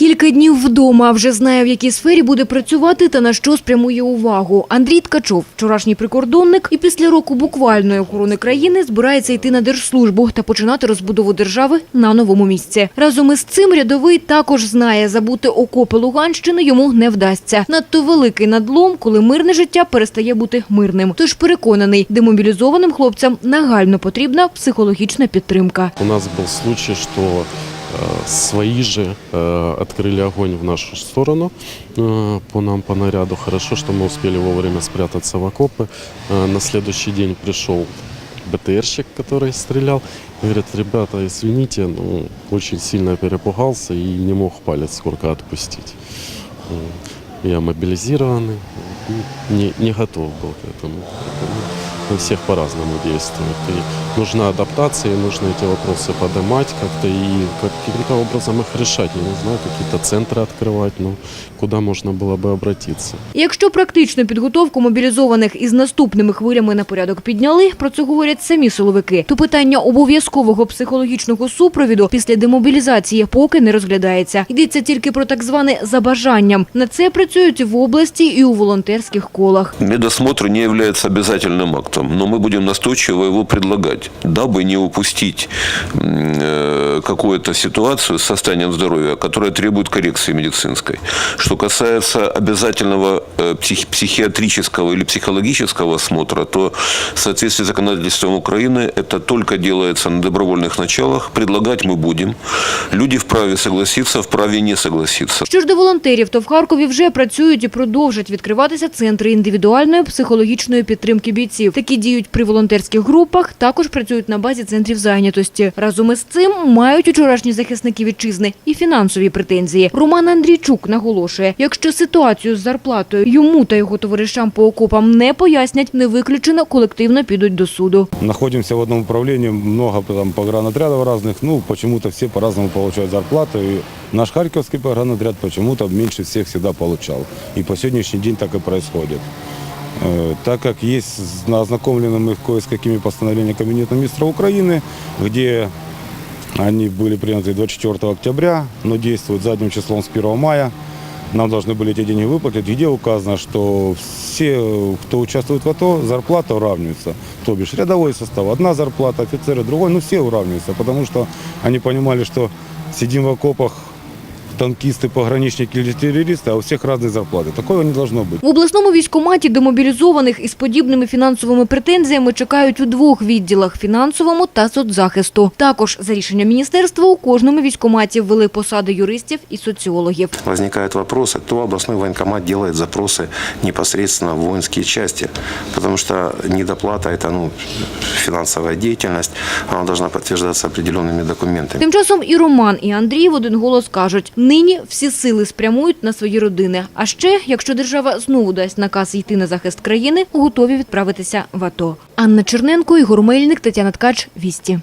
Кілька днів вдома вже знає, в якій сфері буде працювати та на що спрямує увагу. Андрій Ткачов, вчорашній прикордонник, і після року буквальної охорони країни збирається йти на держслужбу та починати розбудову держави на новому місці. Разом із цим рядовий також знає, забути окопи Луганщини йому не вдасться. Надто великий надлом, коли мирне життя перестає бути мирним. Тож переконаний, демобілізованим хлопцям нагально потрібна психологічна підтримка. У нас был случай, э, свои же э, открыли огонь в нашу сторону э, по нам, по наряду. Хорошо, что мы успели вовремя спрятаться в окопы. Э, на следующий день пришел БТРщик, который стрелял. и Говорит, ребята, извините, ну, очень сильно перепугался и не мог палец сколько отпустить. Э, Я мобилизированный, ну, не, не готов был к этому. Поэтому У всех по-разному действует. И нужна адаптация, и нужно эти вопросы поднимать как-то и как- каким-то образом их решать. Я не знаю, какие-то центры открывать, ну, куда можно было бы обратиться. І Якщо практичну підготовку мобілізованих із наступними хвилями на порядок підняли, про це говорять самі силовики, то питання обов'язкового психологічного супровіду після демобілізації поки не розглядається. Йдеться тільки про так зване за бажанням. На це працюють в області і у волонтерських колах. Медосмотр не является обязательным актом, но мы будем настойчиво его предлагать, дабы не упустить м, э, какую-то ситуацию с состоянием здоровья, которая требует коррекции медицинской. Что касается обязательного э, псих- психиатрического или психологического осмотра, то в соответствии с законодательством Украины это только делается на добровольных началах. Предлагать мы будем. Люди вправе согласиться, вправе не согласиться. Що ж до волонтерів, то в Харкові вже працюють і продовжать відкриватися центри індивідуальної психологічної підтримки бійців. Такі діють при волонтерських групах, також працюють на базі центрів зайнятості. Разом із цим мають учорашні захисники вітчизни і фінансові претензії. Роман Андрійчук наголошує, якщо ситуацію з зарплатою йому та його товаришам по окопам не пояснять, не виключено колективно підуть до суду. Находимся в одном управлении, много там погранотрядов разных, ну, почему-то все по-разному получают зарплату. И наш Харьковский погранотряд почему-то меньше всех всегда получал. И по сегодняшний день так и происходит. Э, Так как есть на- ознакомлены мы кое с какими постановлениями Кабинета министра Украины, где они были приняты 24 октября, но действуют задним числом с 1 мая. Нам должны были эти деньги выплатить, где указано, что все, кто участвует в АТО, зарплата уравнивается. То бишь рядовой состав, одна зарплата, офицеры другой, ну все уравниваются, потому что они понимали, что сидим в окопах танкисты, пограничники или террористы, а у всех разные зарплаты. Такого не должно быть. В обласному військкоматі демобілізованих із подібними фінансовими претензіями чекають у двох відділах – фінансовому та соцзахисту. Також за рішенням міністерства у кожному військкоматі ввели посади юристів і соціологів. возникают вопросы, то областной военкомат делает запросы непосредственно в воинские части, потому что недоплата – это ну, финансовая деятельность, она должна подтверждаться определенными документами. Тим часом і Роман, і Андрій в один голос кажуть, нині всі сили спрямують на свої родини. А ще, якщо держава знову дасть наказ йти на захист країни, готові відправитися в АТО. Анна Черненко, Ігор Мельник, Тетяна Ткач, Вісті.